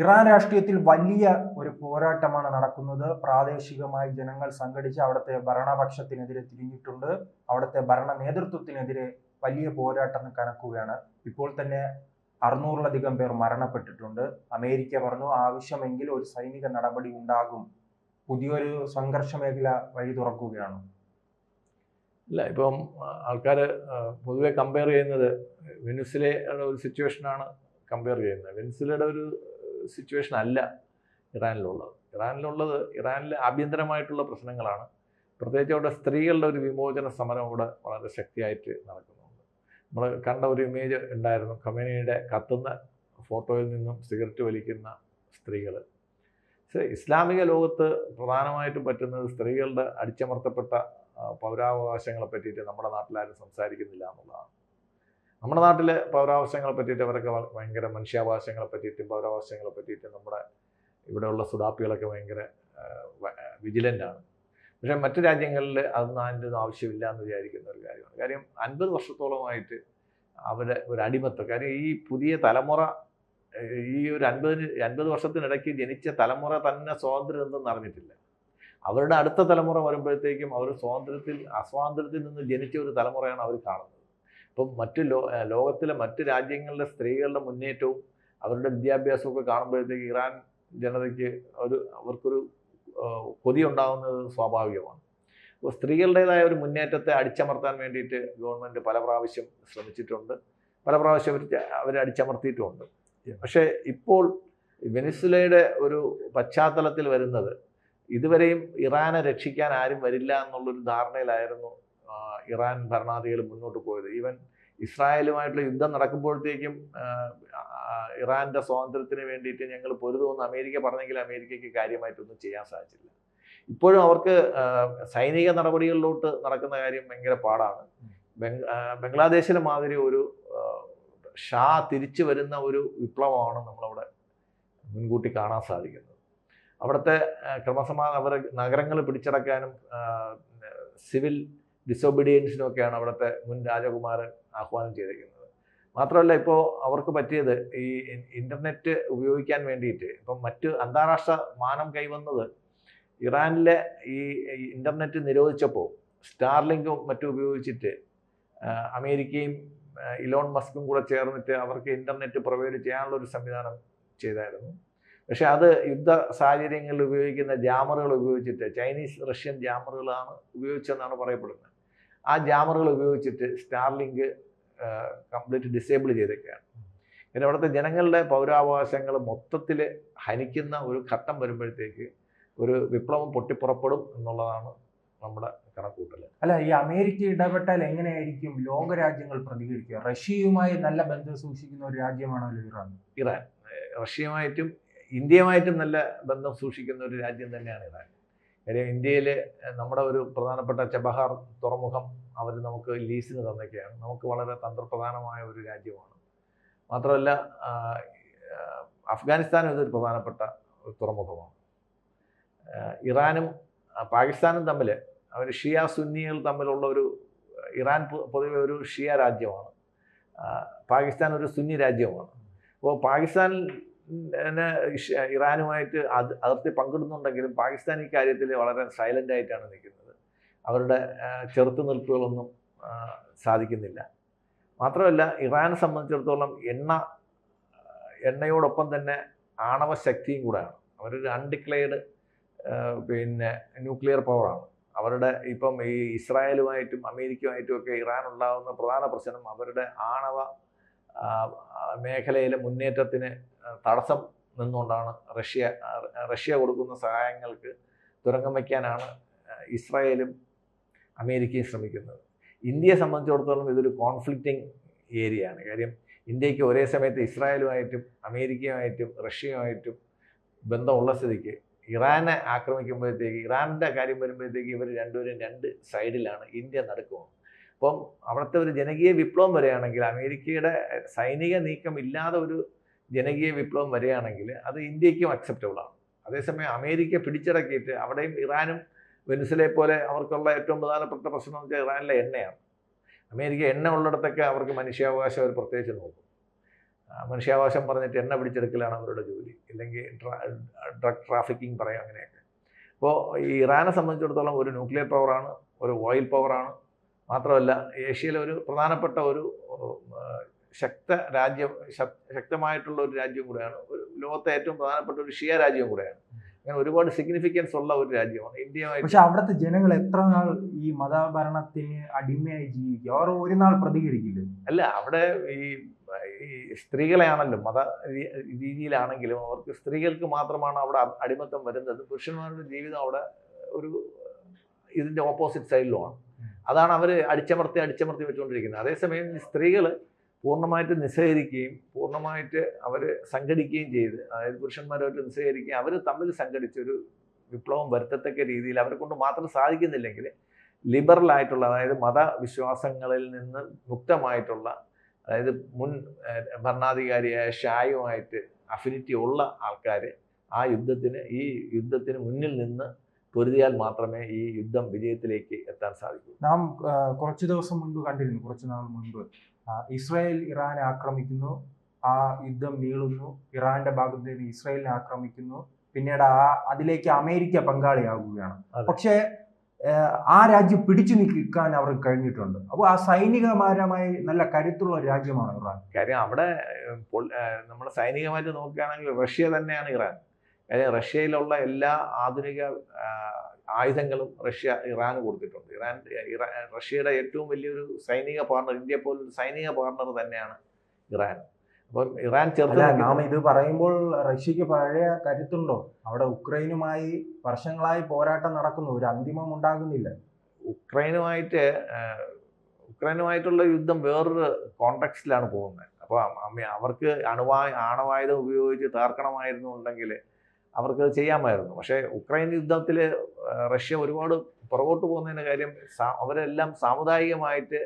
Iran രാഷ്ട്രീയത്തിൽ വലിയ ഒരു പോരാട്ടമാണ് നടക്കുന്നത്. പ്രാദേശികമായി ജനങ്ങൾ സംഘടിച്ച് അവിടുത്തെ ഭരണപക്ഷത്തിനെതിരെ തിരിഞ്ഞിട്ടുണ്ട്. അവിടുത്തെ ഭരണ നേതൃത്വത്തിനെതിരെ വലിയ പോരാട്ടം കണക്കുകയാണ് ഇപ്പോൾ തന്നെ അറുന്നൂറിലധികം പേർ മരണപ്പെട്ടിട്ടുണ്ട്. അമേരിക്ക പറഞ്ഞു ആവശ്യമെങ്കിൽ ഒരു സൈനിക നടപടി ഉണ്ടാകും. പുതിയൊരു സംഘർഷ മേഖല വഴി തുറക്കുകയാണ്. ഇല്ല ഇപ്പം ആൾക്കാർ പൊതുവെ കമ്പയർ ചെയ്യുന്നത് വെനുസിലെ ഒരു സിറ്റുവേഷനാണ് കമ്പയർ ചെയ്യുന്നത്. വെനിസിലയുടെ ഒരു സിറ്റുവേഷൻ അല്ല ഇറാനിലുള്ളത്. ഇറാനിലുള്ളത് ഇറാനിലെ ആഭ്യന്തരമായിട്ടുള്ള പ്രശ്നങ്ങളാണ്. പ്രത്യേകിച്ച് അവിടെ സ്ത്രീകളുടെ ഒരു വിമോചന സമരം അവിടെ വളരെ ശക്തിയായിട്ട് നടക്കുന്നുണ്ട്. നമ്മൾ കണ്ട ഒരു ഇമേജ് ഉണ്ടായിരുന്നു. കമ്മ്യൂണിയുടെ കത്തുന്ന ഫോട്ടോയിൽ നിന്നും സിഗരറ്റ് വലിക്കുന്ന സ്ത്രീകൾ ഇസ്ലാമിക ലോകത്ത് പ്രധാനമായിട്ടും പറ്റുന്നത് സ്ത്രീകളുടെ അടിച്ചമർത്തപ്പെട്ട പൗരാവകാശങ്ങളെ പറ്റിയിട്ട് നമ്മുടെ നാട്ടിലാരും സംസാരിക്കുന്നില്ല എന്നുള്ളതാണ്. നമ്മുടെ നാട്ടിലെ പൗരാവകാശങ്ങളെ പറ്റിയിട്ട് അവരൊക്കെ ഭയങ്കര മനുഷ്യാവകാശങ്ങളെ പറ്റിയിട്ടും പൗരാവകാശങ്ങളെ പറ്റിയിട്ടും നമ്മുടെ ഇവിടെയുള്ള സുഡാപ്പികളൊക്കെ ഭയങ്കര വിജിലന്റാണ് പക്ഷേ മറ്റു രാജ്യങ്ങളിൽ അതൊന്നും അതിന്റെ ഒന്നും ആവശ്യമില്ല എന്ന് വിചാരിക്കുന്ന ഒരു കാര്യമാണ്. കാര്യം അൻപത് വർഷത്തോളമായിട്ട് അവരെ ഒരു അടിമത്തം. കാര്യം ഈ പുതിയ തലമുറ ഈ ഒരു അൻപതിന് അൻപത് വർഷത്തിനിടയ്ക്ക് ജനിച്ച തലമുറ തന്നെ സ്വാതന്ത്ര്യം എന്തെന്ന് അറിഞ്ഞിട്ടില്ല. അവരുടെ അടുത്ത തലമുറ വരുമ്പോഴത്തേക്കും അവർ സ്വാതന്ത്ര്യത്തിൽ അസ്വാതന്ത്ര്യത്തിൽ നിന്ന് ജനിച്ച ഒരു തലമുറയാണ് അവർ കാണുന്നത്. ഇപ്പം മറ്റ് ലോ ലോകത്തിലെ മറ്റ് രാജ്യങ്ങളിലെ സ്ത്രീകളുടെ മുന്നേറ്റവും അവരുടെ വിദ്യാഭ്യാസവും ഒക്കെ കാണുമ്പോഴത്തേക്ക് ഇറാൻ ജനതയ്ക്ക് ഒരു അവർക്കൊരു കൊതി ഉണ്ടാകുന്നത് സ്വാഭാവികമാണ്. അപ്പോൾ സ്ത്രീകളുടേതായ ഒരു മുന്നേറ്റത്തെ അടിച്ചമർത്താൻ വേണ്ടിയിട്ട് ഗവൺമെന്റ് പല പ്രാവശ്യം ശ്രമിച്ചിട്ടുണ്ട്. പല പ്രാവശ്യം അവർ അവർ അടിച്ചമർത്തിയിട്ടുമുണ്ട്. പക്ഷേ ഇപ്പോൾ വെനിസുലയുടെ ഒരു പശ്ചാത്തലത്തിൽ വരുന്നത് ഇതുവരെയും ഇറാനെ രക്ഷിക്കാൻ ആരും വരില്ല എന്നുള്ളൊരു ധാരണയിലായിരുന്നു ഇറാൻ ഭരണാധികൾ മുന്നോട്ട് പോയത്. ഈവൻ ഇസ്രായേലുമായിട്ടുള്ള യുദ്ധം നടക്കുമ്പോഴത്തേക്കും ഇറാന്റെ സ്വാതന്ത്ര്യത്തിന് വേണ്ടിയിട്ട് ഞങ്ങൾ പൊരുതുമെന്ന് അമേരിക്ക പറഞ്ഞെങ്കിൽ അമേരിക്കയ്ക്ക് കാര്യമായിട്ടൊന്നും ചെയ്യാൻ സാധിച്ചില്ല. ഇപ്പോഴും അവർക്ക് സൈനിക നടപടികളിലോട്ട് നടക്കുന്ന കാര്യം ഭയങ്കര പാടാണ്. ബംഗ് ബംഗ്ലാദേശിലെ മാതിരി ഒരു ഷാ തിരിച്ചു വരുന്ന ഒരു വിപ്ലവമാണ് നമ്മളവിടെ മുൻകൂട്ടി കാണാൻ സാധിക്കുന്നത്. അവിടുത്തെ ക്രമസമാധാന അവർ നഗരങ്ങൾ പിടിച്ചടക്കാനും സിവിൽ ഡിസോബീഡിയൻസിനും ഒക്കെയാണ് അവിടുത്തെ മുൻ രാജകുമാരൻ ആഹ്വാനം ചെയ്തിരിക്കുന്നത്. മാത്രമല്ല ഇപ്പോൾ അവർക്ക് പറ്റിയത് ഈ ഇൻ- ഇന്റർനെറ്റ് ഉപയോഗിക്കാൻ വേണ്ടിയിട്ട് ഇപ്പം മറ്റ് അന്താരാഷ്ട്ര മാനം കൈവന്നത് ഇറാനിലെ ഈ ഇന്റർനെറ്റ് നിരോധിച്ചപ്പോൾ സ്റ്റാർലിങ്കും മറ്റും ഉപയോഗിച്ചിട്ട് അമേരിക്കയും ഇലോൺ മസ്കും കൂടെ ചേർന്നിട്ട് അവർക്ക് ഇന്റർനെറ്റ് പ്രൊവൈഡ് ചെയ്യാനുള്ള ഒരു സംവിധാനം ചെയ്തായിരുന്നു. പക്ഷേ അത് യുദ്ധ സാഹചര്യങ്ങളിൽ ഉപയോഗിക്കുന്ന ജാമറുകൾ ഉപയോഗിച്ചിട്ട് ചൈനീസ് റഷ്യൻ ജാമറുകളാണ് ഉപയോഗിച്ചതെന്നാണ് പറയപ്പെടുന്നത്. ആ ജാമറുകൾ ഉപയോഗിച്ചിട്ട് സ്റ്റാർലിങ്ക് കംപ്ലീറ്റ് ഡിസേബിൾ ചെയ്തൊക്കെയാണ് പിന്നെ അവിടുത്തെ ജനങ്ങളുടെ പൗരാവകാശങ്ങൾ മൊത്തത്തിൽ ഹനിക്കുന്ന ഒരു ഘട്ടം വരുമ്പോഴത്തേക്ക് ഒരു വിപ്ലവം പൊട്ടിപ്പുറപ്പെടും എന്നുള്ളതാണ് നമ്മുടെ കണക്കൂട്ടൽ. അല്ല ഈ അമേരിക്ക ഇടപെട്ടാൽ എങ്ങനെയായിരിക്കും ലോകരാജ്യങ്ങൾ പ്രതികരിക്കുക? റഷ്യയുമായി നല്ല ബന്ധം സൂക്ഷിക്കുന്ന ഒരു രാജ്യമാണല്ലോ ഇറാൻ. ഇറാൻ റഷ്യയുമായിട്ടും ഇന്ത്യയുമായിട്ടും നല്ല ബന്ധം സൂക്ഷിക്കുന്ന ഒരു രാജ്യം തന്നെയാണ് ഇറാൻ. കാര്യം ഇന്ത്യയിൽ നമ്മുടെ ഒരു പ്രധാനപ്പെട്ട ചബഹാർ തുറമുഖം അവർ നമുക്ക് ലീസിന് തന്നൊക്കെയാണ്. നമുക്ക് വളരെ തന്ത്രപ്രധാനമായ ഒരു രാജ്യമാണ്. മാത്രമല്ല അഫ്ഗാനിസ്ഥാനും ഇതൊരു പ്രധാനപ്പെട്ട തുറമുഖമാണ്. ഇറാനും പാകിസ്ഥാനും തമ്മിൽ അവർ ഷിയ സുന്നികൾ തമ്മിലുള്ള ഒരു ഇറാൻ പൊതുവെ ഒരു ഷിയ രാജ്യമാണ്. പാകിസ്ഥാൻ ഒരു സുന്നി രാജ്യമാണ്. അപ്പോൾ പാകിസ്ഥാനിൽ ന് ഇഷ്- ഇറാനുമായിട്ട് അത് അതിർത്തി പങ്കിടുന്നുണ്ടെങ്കിലും പാകിസ്ഥാൻ ഈ കാര്യത്തിൽ വളരെ സൈലന്റ് ആയിട്ടാണ് നിൽക്കുന്നത്. അവരുടെ ചെറുത്തുനിൽപ്പുകളൊന്നും സാധിക്കുന്നില്ല. മാത്രമല്ല ഇറാനെ സംബന്ധിച്ചിടത്തോളം എണ്ണ എണ്ണയോടൊപ്പം തന്നെ ആണവ ശക്തിയും കൂടെയാണ്. അവരൊരു അൺഡിക്ലെയർഡ് പിന്നെ ന്യൂക്ലിയർ പവറാണ് അവരുടെ ഇപ്പം ഈ ഇസ്രായേലുമായിട്ടും അമേരിക്കയുമായിട്ടും ഒക്കെ ഇറാൻ ഉണ്ടാകുന്ന പ്രധാന പ്രശ്നം അവരുടെ ആണവ മേഖലയിലെ മുന്നേറ്റത്തിന് തടസ്സം നിന്നുകൊണ്ടാണ് റഷ്യ റഷ്യ കൊടുക്കുന്ന സഹായങ്ങൾക്ക് തുരങ്കം വയ്ക്കാനാണ് ഇസ്രായേലും അമേരിക്കയും ശ്രമിക്കുന്നത്. ഇന്ത്യയെ സംബന്ധിച്ചിടത്തോളം ഇതൊരു കോൺഫ്ലിക്റ്റിംഗ് ഏരിയയാണ്. കാര്യം ഇന്ത്യയ്ക്ക് ഒരേ സമയത്ത് ഇസ്രായേലുമായിട്ടും അമേരിക്കയുമായിട്ടും റഷ്യയുമായിട്ടും ബന്ധമുള്ള സ്ഥിതിക്ക് ഇറാനെ ആക്രമിക്കുമ്പോഴത്തേക്ക് ഇറാന്റെ കാര്യം വരുമ്പോഴത്തേക്ക് ഇവർ രണ്ടുപേരും രണ്ട് സൈഡിലാണ് ഇന്ത്യ നടുക്കുമാണ് അപ്പം അവിടുത്തെ ഒരു ജനകീയ വിപ്ലവം വരികയാണെങ്കിൽ അമേരിക്കയുടെ സൈനിക നീക്കം ഇല്ലാതെ ഒരു ജനകീയ വിപ്ലവം വരികയാണെങ്കിൽ അത് ഇന്ത്യക്കും അക്സെപ്റ്റബിൾ ആണ്. അതേസമയം അമേരിക്ക പിടിച്ചടക്കിയിട്ട് അവിടെയും ഇറാനും വെനിസലെ പോലെ അവർക്കുള്ള ഏറ്റവും പ്രധാനപ്പെട്ട പ്രശ്നം എന്ന് വെച്ചാൽ ഇറാനിലെ എണ്ണയാണ്. അമേരിക്ക എണ്ണ ഉള്ളിടത്തൊക്കെ അവർക്ക് മനുഷ്യാവകാശം അവർ പ്രത്യേകിച്ച് നോക്കും. മനുഷ്യാവകാശം പറഞ്ഞിട്ട് എണ്ണ പിടിച്ചെടുക്കലാണ് അവരുടെ ജോലി. ഇല്ലെങ്കിൽ ഡ്രഗ് ട്രാഫിക്കിംഗ് പറയാം അങ്ങനെയൊക്കെ. അപ്പോൾ ഈ ഇറാനെ സംബന്ധിച്ചിടത്തോളം ഒരു ന്യൂക്ലിയർ പവറാണ് ഒരു ഓയിൽ പവറാണ് മാത്രമല്ല ഏഷ്യയിലെ ഒരു പ്രധാനപ്പെട്ട ഒരു ശക്ത രാജ്യം ശക്തമായിട്ടുള്ള ഒരു രാജ്യം കൂടെയാണ് ഒരു ലോകത്തെ ഏറ്റവും പ്രധാനപ്പെട്ട ഒരു ഷിയ രാജ്യം കൂടെയാണ്. അങ്ങനെ ഒരുപാട് സിഗ്നിഫിക്കൻസ് ഉള്ള ഒരു രാജ്യമാണ്. ഇന്ത്യ പക്ഷെ അവിടുത്തെ ജനങ്ങൾ എത്ര നാൾ ഈ മതഭരണത്തിന് അടിമയായി ജീവിക്കും? അവർ ഒരു നാൾ പ്രതികരിക്കില്ല? അല്ല അവിടെ ഈ ഈ സ്ത്രീകളെയാണല്ലോ മത രീതിയിലാണെങ്കിലും അവർക്ക് സ്ത്രീകൾക്ക് മാത്രമാണ് അവിടെ അടിമത്തം വരുന്നത്. പുരുഷന്മാരുടെ ജീവിതം അവിടെ ഒരു ഇതിന്റെ ഓപ്പോസിറ്റ് സൈഡിലുമാണ് അതാണ് അവർ അടിച്ചമർത്തി അടിച്ചമർത്തി വെച്ചുകൊണ്ടിരിക്കുന്നത്. അതേസമയം സ്ത്രീകൾ പൂർണമായിട്ട് നിസ്സഹരിക്കുകയും പൂർണമായിട്ട് അവർ സംഘടിക്കുകയും ചെയ്ത് അതായത് പുരുഷന്മാരുമായിട്ട് നിസ്സഹരിക്കുകയും അവർ തമ്മിൽ സംഘടിച്ച് ഒരു വിപ്ലവം വരുത്തത്തക്ക രീതിയിൽ അവരെ കൊണ്ട് മാത്രം സാധിക്കുന്നില്ലെങ്കിൽ ലിബറൽ ആയിട്ടുള്ള അതായത് മതവിശ്വാസങ്ങളിൽ നിന്ന് മുക്തമായിട്ടുള്ള അതായത് മുൻ ഭരണാധികാരിയായ ഷായുമായിട്ട് അഫിനിറ്റി ഉള്ള ആൾക്കാർ ആ യുദ്ധത്തിന് ഈ യുദ്ധത്തിന് മുന്നിൽ നിന്ന് പൊരുതിയാൽ മാത്രമേ ഈ യുദ്ധം വിജയത്തിലേക്ക് എത്താൻ സാധിക്കൂ. നാം കുറച്ച് ദിവസം മുൻപ് കണ്ടിരുന്നു കുറച്ച് നാൾ മുൻപ്. ഇസ്രായേൽ ഇറാനെ ആക്രമിക്കുന്നു ആ യുദ്ധം നീളുന്നു ഇറാന്റെ ഭാഗത്ത് നിന്ന് ഇസ്രായേലിനെ ആക്രമിക്കുന്നു പിന്നീട് ആ അതിലേക്ക് അമേരിക്ക പങ്കാളിയാകുകയാണ് പക്ഷെ ആ, രാജ്യം പിടിച്ചു നിൽക്കാൻ അവർക്ക് കഴിഞ്ഞിട്ടുണ്ട്. അപ്പോൾ ആ സൈനികമാരമായി നല്ല കരുത്തുള്ള ഒരു രാജ്യമാണ് ഇറാൻ. കാര്യം അവിടെ നമ്മുടെ സൈനികമായിട്ട് നോക്കുകയാണെങ്കിൽ റഷ്യ തന്നെയാണ് ഇറാൻ. കാര്യം റഷ്യയിലുള്ള എല്ലാ ആധുനിക ആയുധങ്ങളും റഷ്യ ഇറാന് കൊടുത്തിട്ടുണ്ട്. ഇറാൻ റഷ്യയുടെ ഏറ്റവും വലിയൊരു സൈനിക പാർട്ണർ ഇന്ത്യ പോലൊരു സൈനിക പാർട്ണർ തന്നെയാണ് ഇറാൻ. അപ്പം ഇറാൻ ചേർത്ത് നാം ഇത് പറയുമ്പോൾ റഷ്യക്ക് പഴയ കരുത്തുണ്ടോ? അവിടെ ഉക്രൈനുമായി വർഷങ്ങളായി പോരാട്ടം നടക്കുന്നു. ഒരു അന്തിമം ഉണ്ടാകുന്നില്ല. ഉക്രൈനുമായിട്ട് ഉക്രൈനുമായിട്ടുള്ള യുദ്ധം വേറൊരു കോണ്ടക്സ്റ്റിലാണ് പോകുന്നത്. അപ്പോൾ അവർക്ക് അണുവാ ആണവായുധം ഉപയോഗിച്ച് തീർക്കണമായിരുന്നു ഉണ്ടെങ്കിൽ അവർക്ക് ചെയ്യാമായിരുന്നു. പക്ഷേ ഉക്രൈൻ യുദ്ധത്തിൽ റഷ്യ ഒരുപാട് പുറകോട്ട് പോകുന്നതിന്റെ കാര്യം അവരെല്ലാം സാമുദായികമായിട്ട്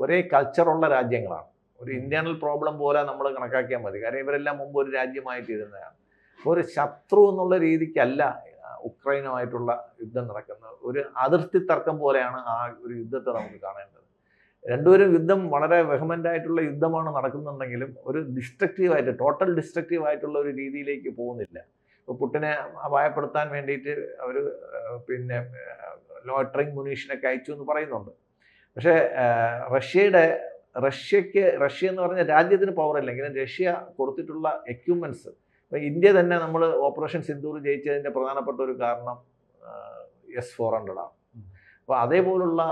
ഒരേ കൾച്ചറുള്ള രാജ്യങ്ങളാണ്. ഒരു ഇന്റേണൽ പ്രോബ്ലം പോലെ നമ്മൾ കണക്കാക്കിയാൽ മതി. കാരണം ഇവരെല്ലാം മുമ്പ് ഒരു രാജ്യമായിട്ട് ഇരുന്നതാണ്. അപ്പോൾ ഒരു ശത്രു എന്നുള്ള രീതിക്കല്ല ഉക്രൈനുമായിട്ടുള്ള യുദ്ധം നടക്കുന്നത്. ഒരു അതിർത്തി തർക്കം പോലെയാണ് ആ ഒരു യുദ്ധത്തെ നമുക്ക് കാണേണ്ടത്. രണ്ടുപേരും യുദ്ധം വളരെ വെഹമന്റ് ആയിട്ടുള്ള യുദ്ധമാണ് നടക്കുന്നുണ്ടെങ്കിലും ഒരു ഡിസ്ട്രക്റ്റീവായിട്ട് ടോട്ടൽ ഡിസ്ട്രക്റ്റീവായിട്ടുള്ള ഒരു രീതിയിലേക്ക് പോകുന്നില്ല. പുട്ടിനെ അപായപ്പെടുത്താൻ വേണ്ടിയിട്ട് അവർ പിന്നെ ലോട്ടറിങ് മുനീഷിനൊക്കെ അയച്ചു എന്ന് പറയുന്നുണ്ട്. പക്ഷേ റഷ്യയുടെ റഷ്യക്ക് റഷ്യ എന്ന് പറഞ്ഞ രാജ്യത്തിന് പവർ ഇല്ലെങ്കിലും റഷ്യ കൊടുത്തിട്ടുള്ള എക്യുപ്മെന്റ്സ് ഇപ്പം ഇന്ത്യ തന്നെ നമ്മൾ ഓപ്പറേഷൻ സിന്ദൂർ ജയിച്ചതിന്റെ പ്രധാനപ്പെട്ട ഒരു കാരണം എസ് ഫോർ ഹൺഡ്രഡാണ് അപ്പോൾ അതേപോലുള്ള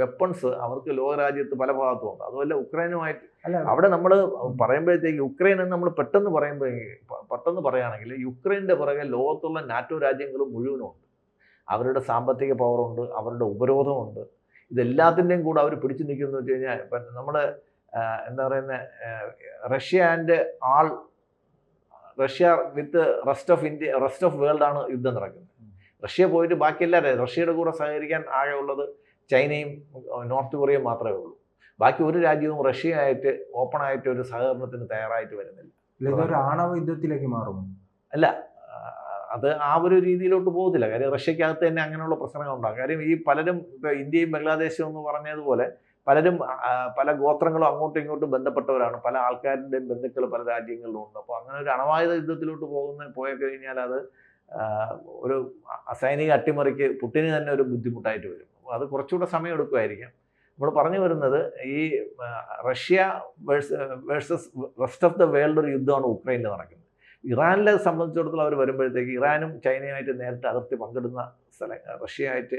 വെപ്പൺസ് അവർക്ക് ലോകരാജ്യത്ത് പല ഭാഗത്തും ഉണ്ട്. അതുപോലെ ഉക്രൈനുമായിട്ട് അവിടെ നമ്മൾ പറയുമ്പോഴത്തേക്ക് യുക്രൈൻ എന്ന് നമ്മൾ പെട്ടെന്ന് പറയുമ്പോൾ പെട്ടെന്ന് പറയുകയാണെങ്കിൽ യുക്രൈന്റെ പുറകെ ലോകത്തുള്ള നാറ്റോ രാജ്യങ്ങളും മുഴുവനും ഉണ്ട്. അവരുടെ സാമ്പത്തിക പവറുണ്ട് അവരുടെ ഉപരോധമുണ്ട് ഇതെല്ലാത്തിന്റെയും കൂടെ അവർ പിടിച്ചു നിൽക്കുന്നു വെച്ച് കഴിഞ്ഞാൽ നമ്മൾ എന്താ പറയുന്ന Russia and all Russia with rest of India rest of world ആണ് യുദ്ധം നടക്കുന്നത്. റഷ്യ പോയിട്ട് ബാക്കി എല്ലാവരും റഷ്യയുടെ കൂടെ സഹകരിക്കാൻ ആകെ ഉള്ളത് ചൈനയും നോർത്ത് കൊറിയയും മാത്രമേ ഉള്ളൂ. ബാക്കി ഒരു രാജ്യവും റഷ്യയായിട്ട് ഓപ്പൺ ആയിട്ട് ഒരു സഹകരണത്തിന് തയ്യാറായിട്ട് വരുന്നില്ല. ഇതൊരു ആണവ യുദ്ധത്തിലേക്ക് മാറും. അല്ല അത് ആ ഒരു രീതിയിലോട്ട് പോകത്തില്ല. കാര്യം റഷ്യക്കകത്ത് തന്നെ അങ്ങനെയുള്ള പ്രശ്നങ്ങൾ ഉണ്ടാകും കാര്യം ഈ പലരും ഇപ്പോൾ ഇന്ത്യയും ബംഗ്ലാദേശും എന്ന് പറഞ്ഞതുപോലെ പലരും പല ഗോത്രങ്ങളും അങ്ങോട്ടും ഇങ്ങോട്ടും ബന്ധപ്പെട്ടവരാണ്. പല ആൾക്കാരുടെയും ബന്ധുക്കൾ പല രാജ്യങ്ങളിലും ഉണ്ട്. അപ്പോൾ അങ്ങനെ ഒരു അണവായുധ യുദ്ധത്തിലോട്ട് പോകുന്ന പോയി കഴിഞ്ഞാൽ അത് ഒരു സൈനിക അട്ടിമറിക്ക് പുട്ടിന് തന്നെ ഒരു ബുദ്ധിമുട്ടായിട്ട് വരും. അത് കുറച്ചുകൂടെ സമയം എടുക്കുമായിരിക്കാം. നമ്മൾ പറഞ്ഞു വരുന്നത് ഈ Russia versus rest of the world ഒരു യുദ്ധമാണ് ഉക്രൈനിൽ നടക്കുന്നത്. ഇറാനിലെ സംബന്ധിച്ചിടത്തോളം അവർ വരുമ്പോഴത്തേക്ക് ഇറാനും ചൈനയുമായിട്ട് നേരിട്ട് അതിർത്തി പങ്കിടുന്ന സ്ഥലങ്ങൾ റഷ്യയായിട്ട്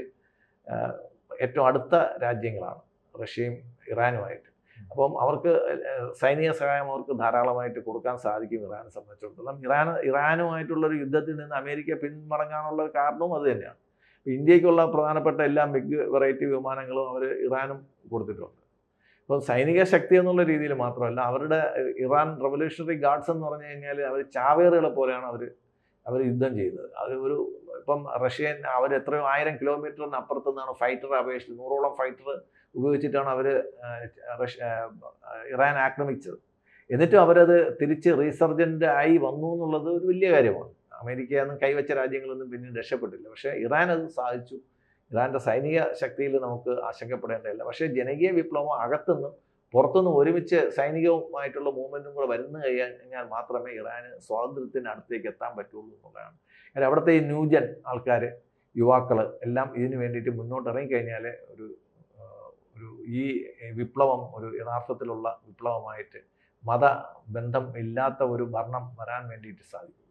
ഏറ്റവും അടുത്ത രാജ്യങ്ങളാണ് റഷ്യയും ഇറാനുമായിട്ട്. അപ്പം അവർക്ക് സൈനിക സഹായം അവർക്ക് ധാരാളമായിട്ട് കൊടുക്കാൻ സാധിക്കും ഇറാനെ സംബന്ധിച്ചിടത്തോളം. ഇറാൻ ഇറാനുമായിട്ടുള്ളൊരു യുദ്ധത്തിൽ നിന്ന് അമേരിക്ക പിന്മടങ്ങാനുള്ള കാരണവും അത് തന്നെയാണ്. ഇന്ത്യക്കുള്ള പ്രധാനപ്പെട്ട എല്ലാ മിഗ് വെറൈറ്റി വിമാനങ്ങളും അവർ ഇറാനും കൊടുത്തിട്ടുണ്ട്. അപ്പോൾ സൈനിക ശക്തി എന്നുള്ള രീതിയിൽ മാത്രമല്ല അവരുടെ ഇറാൻ റവല്യൂഷണറി ഗാർഡ്സ് എന്ന് പറഞ്ഞു കഴിഞ്ഞാൽ അവർ ചാവേറുകളെ പോലെയാണ് അവർ അവർ യുദ്ധം ചെയ്യുന്നത്. അത് ഒരു ഇപ്പം റഷ്യൻ അവർ എത്രയോ ആയിരം കിലോമീറ്ററിന് അപ്പുറത്തു നിന്നാണ് ഫൈറ്റർ അപേക്ഷിച്ചത് നൂറോളം ഫൈറ്റർ ഉപയോഗിച്ചിട്ടാണ് അവർ റഷ്യ ഇറാൻ ആക്രമിച്ചത്. എന്നിട്ടും അവരത് തിരിച്ച് റീസർജന്റ് ആയി വന്നു എന്നുള്ളത് ഒരു വലിയ കാര്യമാണ്. അമേരിക്ക ഒന്നും കൈവച്ച രാജ്യങ്ങളൊന്നും പിന്നീട് രക്ഷപ്പെട്ടില്ല. പക്ഷേ ഇറാൻ അത് സാധിച്ചു. ഇറാന്റെ സൈനിക ശക്തിയിൽ നമുക്ക് ആശങ്കപ്പെടേണ്ടതില്ല. പക്ഷേ ജനകീയ വിപ്ലവം അകത്തുനിന്നും പുറത്തുനിന്നും ഒരുമിച്ച് സൈനികവുമായിട്ടുള്ള മൂവ്മെന്റും കൂടെ വരുന്നു കഴിഞ്ഞാൽ മാത്രമേ ഇറാന് സ്വാതന്ത്ര്യത്തിന് അടുത്തേക്ക് എത്താൻ പറ്റുള്ളൂ എന്നുള്ളതാണ്. കാരണം അവിടുത്തെ ഈ ന്യൂജൻ ആൾക്കാർ യുവാക്കൾ എല്ലാം ഇതിനു വേണ്ടിയിട്ട് മുന്നോട്ട് ഇറങ്ങിക്കഴിഞ്ഞാൽ ഒരു ഒരു ഈ വിപ്ലവം ഒരു യഥാർത്ഥത്തിലുള്ള വിപ്ലവമായിട്ട് മതബന്ധം ഇല്ലാത്ത ഒരു ഭരണം വരാൻ വേണ്ടിയിട്ട് സാധിക്കും.